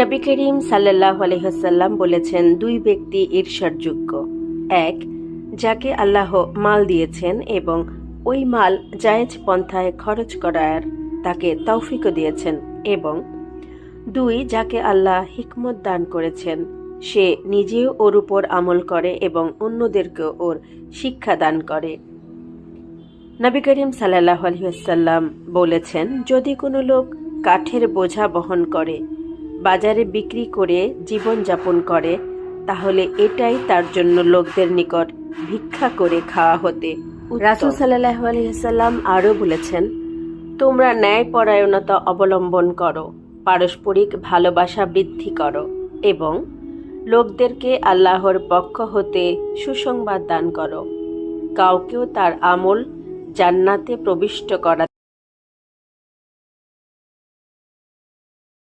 নবী করিম সাল্লাহ আলহাসাল্লাম বলেছেন, দুই ব্যক্তি ঈর্ষারযোগ্য। এক, যাকে আল্লাহ মাল দিয়েছেন এবং ওই মাল জায়েজ পন্থায় খরচ করার তাকে তৌফিকও দিয়েছেন এবং দুই, যাকে আল্লাহ হিকমত দান করেছেন, সে নিজেও ওর উপর আমল করে এবং অন্যদেরকেও ওর শিক্ষা দান করে। নবী করিম সাল্লাহ আলহিহাসাল্লাম বলেছেন, যদি কোনো লোক কাঠের বোঝা বহন করে বাজারে বিক্রি করে জীবনযাপন করে তাহলে এটাই তার জন্য লোকদের নিকট ভিক্ষা করে খাওয়া হতে। রাসুল সাল্লাহ আলহিহাসাল্লাম আরও বলেছেন তোমরা ন্যায়পরায়ণতা অবলম্বন করো পারস্পরিক ভালোবাসা বৃদ্ধি করো এবং লোকদেরকে আল্লাহর পক্ষ হতে সুসংবাদ দান করো। কাউকেও তার আমল জান্নাতে প্রবিষ্ট করা